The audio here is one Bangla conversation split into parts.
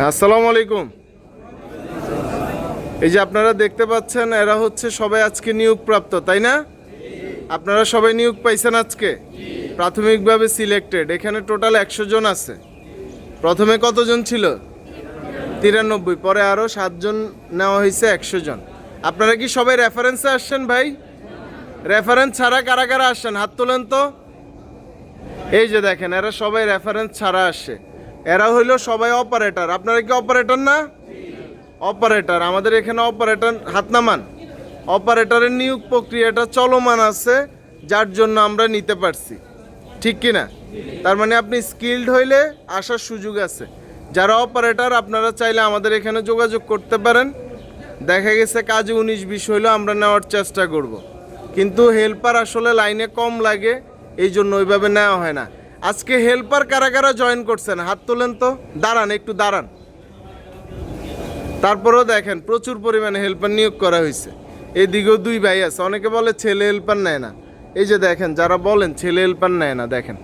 আসসালামু আলাইকুম। এই যে আপনারা দেখতে পাচ্ছেন, এরা হচ্ছে সবাই আজকে নিয়োগপ্রাপ্ত, তাই না? আপনারা সবাই নিয়োগ পাইছেন আজকে? প্রাথমিকভাবে সিলেক্টেড এখানে টোটাল একশো জন আছে। প্রথমে কতজন ছিল? তিরানব্বই, পরে আরও সাতজন নেওয়া হয়েছে, একশো জন। আপনারা কি সবাই রেফারেন্সে আসছেন ভাই? রেফারেন্স ছাড়া কারা কারা আসছেন? হাত তোলেন তো। এই যে দেখেন, এরা সবাই রেফারেন্স ছাড়া আসে। এরা হইল সবাই অপারেটর আপনারা কি অপারেটর না? অপারেটর আমাদের এখানে অপারেটর হাত নামান অপারেটরের নিয়োগ প্রক্রিয়াটা চলমান আছে, যার জন্য আমরা নিতে পারছি। ঠিক কি না? তার মানে আপনি স্কিল্ড হইলে আসার সুযোগ আছে। যারা অপারেটর আপনারা চাইলে আমাদের এখানে যোগাযোগ করতে পারেন। দেখা গেছে কাজে উনিশ বিশ হইলেও আমরা নেওয়ার চেষ্টা করব। কিন্তু হেল্পার আসলে লাইনে কম লাগে এই জন্য ওইভাবে নেওয়া হয় না। আজকে হেল্পার কারা কারা জয়েন করছেন। হাত তোলেন তো। দাঁড়ান, একটু দাঁড়ান। তারপরেও দেখেন, প্রচুর পরিমাণে হেল্পার নিয়োগ করা হয়েছে। এদিকেও দুই ভাই আছে। অনেকে বলে ছেলে হেল্পার নেয় না। এই যে দেখেন, যারা বলেন ছেলে হেল্পার নেয় না, দেখেন।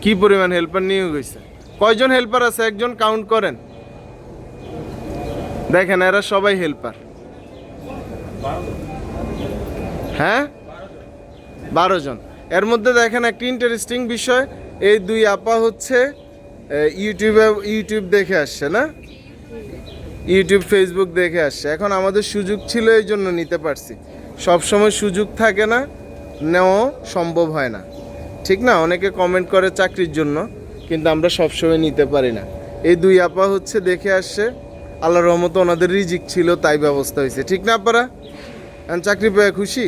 কি পরিমাণ হেল্পার নিয়োগ হয়েছে। কয়জন হেল্পার আছে? একজন কাউন্ট করেন। দেখেন, এরা সবাই হেল্পার। হ্যাঁ? বারো জন। এর মধ্যে দেখেন একটা ইন্টারেস্টিং বিষয়, এই দুই আপা হচ্ছে ইউটিউবে ইউটিউব দেখে আসছে, না? ইউটিউব ফেসবুক দেখে আসছে। এখন আমাদের সুযোগ ছিল এই জন্য নিতে পারছি। সব সময় সুযোগ থাকে না নেওয়া সম্ভব হয় না। ঠিক না? অনেকে কমেন্ট করে চাকরির জন্য, কিন্তু আমরা সবসময় নিতে পারি না। এই দুই আপা হচ্ছে দেখে আসছে আল্লাহ রহমত ওনাদের রিজিক ছিল, তাই ব্যবস্থা হয়েছে। ঠিক না, আপারা? চাকরি পেয়ে খুশি?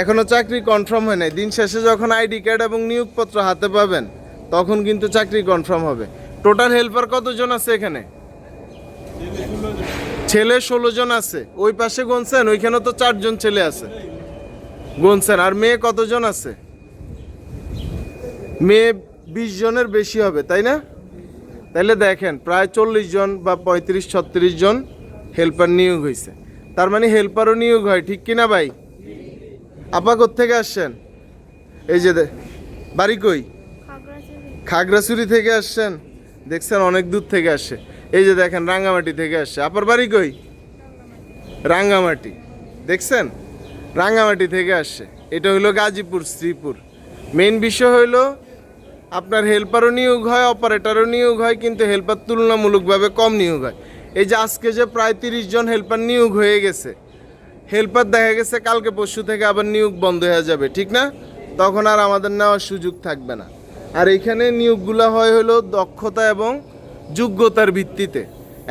এখনও চাকরি কনফার্ম হয় নাই। দিন শেষে যখন আইডি কার্ড এবং নিয়োগপত্র হাতে পাবেন, তখন কিন্তু চাকরি কনফার্ম হবে। টোটাল হেল্পার কতজন আছে এখানে? ছেলে ষোলো জন আছে। ওই পাশে গুনছেন ওইখানে তো চারজন ছেলে আছে। গুনছেন আর মেয়ে কতজন আছে? মেয়ে বিশ জনের বেশি হবে, তাই না? তাইলে দেখেন, প্রায় চল্লিশ জন বা পঁয়ত্রিশ ছত্রিশ জন হেল্পার নিয়োগ হয়েছে তার মানে হেল্পারও নিয়োগ হয়, ঠিক কিনা ভাই? আপা থেকে আসছেন? এই যে বাড়ি কই? খাগড়াছড়ি থেকে আসছেন? দেখছেন অনেক দূর থেকে আসছে এই যে দেখেন, রাঙ্গামাটি থেকে আসছে আপার বাড়ি কই? রাঙ্গামাটি। দেখছেন? রাঙ্গামাটি থেকে আসছে এটা হইল গাজীপুর, শ্রীপুর। মেন বিষয় হইল, আপনার হেল্পারও নিয়োগ হয় অপারেটারও নিয়োগ হয়, কিন্তু হেল্পার তুলনামূলকভাবে কম নিয়োগ হয়। এই যে আজকে যে প্রায় তিরিশ জন হেল্পার নিয়োগ হয়ে গেছে হেল্পার দেখা গেছে, কালকে পরশু থেকে আবার নিয়োগ বন্ধ হয়ে যাবে, ঠিক না? তখন আর আমাদের নেওয়ার সুযোগ থাকবে না। আর এখানে নিয়োগগুলো হয় হলো দক্ষতা এবং যোগ্যতার ভিত্তিতে।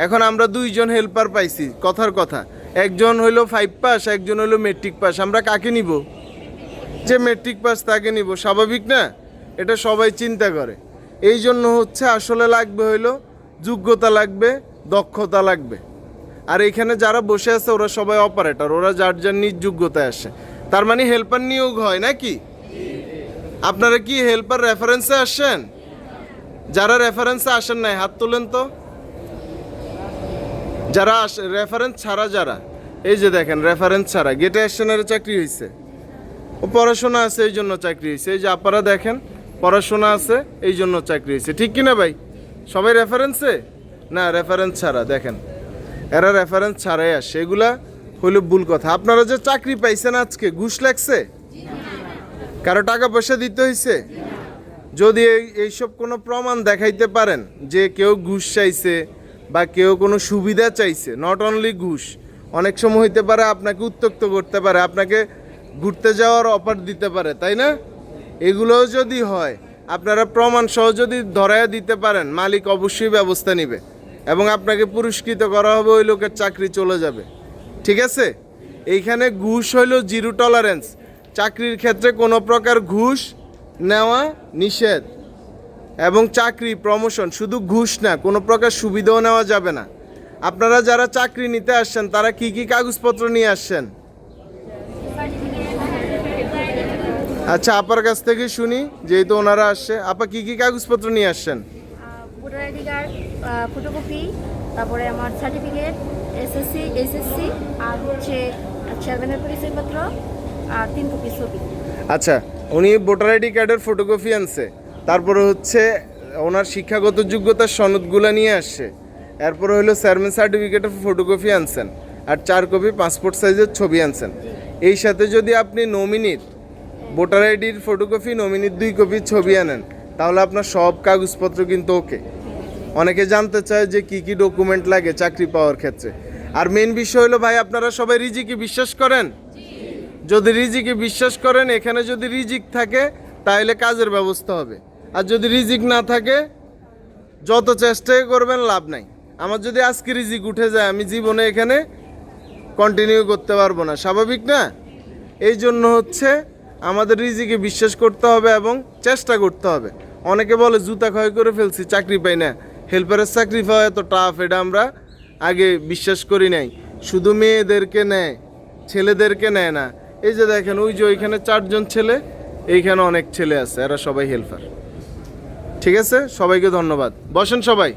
এখন আমরা দুইজন হেল্পার পাইছি, কথার কথা। একজন হইল ফাইভ পাস একজন হইল মেট্রিক পাস আমরা কাকে নিব? যে মেট্রিক পাস তাকে নিব, স্বাভাবিক না? এটা সবাই চিন্তা করে। এই জন্য হচ্ছে আসলে লাগবে হইল যোগ্যতা লাগবে, দক্ষতা লাগবে। আর এখানে যারা বসে আছে, ওরা সবাই অপারেটর ওরা যার যার নিজ যোগ্যতায় আসে। তার মানে হেল্পার নিয়োগ হয় নাকি? আপনারা কি হেল্পার রেফারেন্সে আসেন? যারা রেফারেন্সে আসেন নাই, হাত তোলেন তো। যারা রেফারেন্স ছাড়া যারা, এই যে দেখেন রেফারেন্স ছাড়া গেটে অ্যাকশনের চাকরি হয়েছে ও পড়াশোনা আছে, এই জন্য চাকরি হয়েছে এই যে আপনারা দেখেন, পড়াশোনা আছে, এই জন্য চাকরি হয়েছে ঠিক কিনা ভাই? সবাই রেফারেন্সে না রেফারেন্স ছাড়া, দেখেন। এরা রেফারেন্স ছাড়াই আসে। এগুলা হইল ভুল কথা। আপনারা যে চাকরি পাইছেন আজকে, ঘুষ লাগছে? কারও টাকা পয়সা দিতে হয়েছে যদি এই এইসব কোনো প্রমাণ দেখাইতে পারেন যে কেউ ঘুষ চাইছে বা কেউ কোনো সুবিধা চাইছে নট অনলি ঘুষ, অনেক সময় হইতে পারে আপনাকে উত্তক্ত করতে পারে, আপনাকে ঘুরতে যাওয়ার অফার দিতে পারে, তাই না? এগুলোও যদি হয়, আপনারা প্রমাণ সহ যদি ধরাইয়া দিতে পারেন, মালিক অবশ্যই ব্যবস্থা নেবে। এবং আপনাকে পুরস্কৃত করা হবে ওই লোকের চাকরি চলে যাবে। ঠিক আছে? এইখানে ঘুষ হইল জিরো টলারেন্স চাকরির ক্ষেত্রে কোনো প্রকার ঘুষ নেওয়া নিষেধ। এবং চাকরি প্রমোশন শুধু ঘুষ না, কোনো প্রকার সুবিধাও নেওয়া যাবে না। আপনারা যারা চাকরি নিতে আসছেন, তারা কি কি কাগজপত্র নিয়ে আসছেন? আচ্ছা আপার কাছ থেকে শুনি, যেহেতু ওনারা আসছে। আপা কি কি কাগজপত্র নিয়ে আসছেন? ভোটার আইডি কার্ড ফটোকপি তারপরে আমার সার্টিফিকেট এসএসসি এসএসসি আর হচ্ছে চেয়ারম্যানের পরিচয়পত্র, আর তিন কপি ছবি। আচ্ছা উনি ভোটার আইডি কার্ডের ফটোকপি আনছে। তারপরে হচ্ছে ওনার শিক্ষাগত যোগ্যতার সনদগুলো নিয়ে আসছে। এরপরে হলো চেয়ারম্যান সার্টিফিকেটের ফটোকপি আনছেন, আর চার কপি পাসপোর্ট সাইজের ছবি আনছেন। এই সাথে যদি আপনি নমিনির ভোটার আইডির ফটোকপি নমিনির দুই কপি ছবি আনেন তাহলে আপনার সব কাগজপত্র কিন্তু ওকে। অনেকে জানতে চায় যে কি কি ডকুমেন্ট লাগে চাকরি পাওয়ার ক্ষেত্রে। আর মেন বিষয় হলো ভাই, আপনারা সবাই রিজিকে বিশ্বাস করেন? যদি রিজিকে বিশ্বাস করেন, এখানে যদি রিজিক থাকে, তাহলে কাজের ব্যবস্থা হবে। আর যদি রিজিক না থাকে, যত চেষ্টাই করবেন, লাভ নাই। আমার যদি আজকে রিজিক উঠে যায়, আমি জীবনে এখানে কন্টিনিউ করতে পারব না। স্বাভাবিক না? এই জন্য হচ্ছে আমাদের রিজিকে বিশ্বাস করতে হবে এবং চেষ্টা করতে হবে। অনেকে বলে জুতা ক্ষয় করে ফেলছি, চাকরি পাই না। হেল্পারের চাকরি পাওয়া এত টাফ এটা আমরা আগে বিশ্বাস করি নাই। শুধু মেয়েদেরকে নেয়, ছেলেদেরকে নেয় না। এই যে দেখেন, ওই যে ওইখানে চারজন ছেলে, এইখানে অনেক ছেলে আছে, এরা সবাই হেল্পার ঠিক আছে? সবাইকে ধন্যবাদ। বসেন সবাই।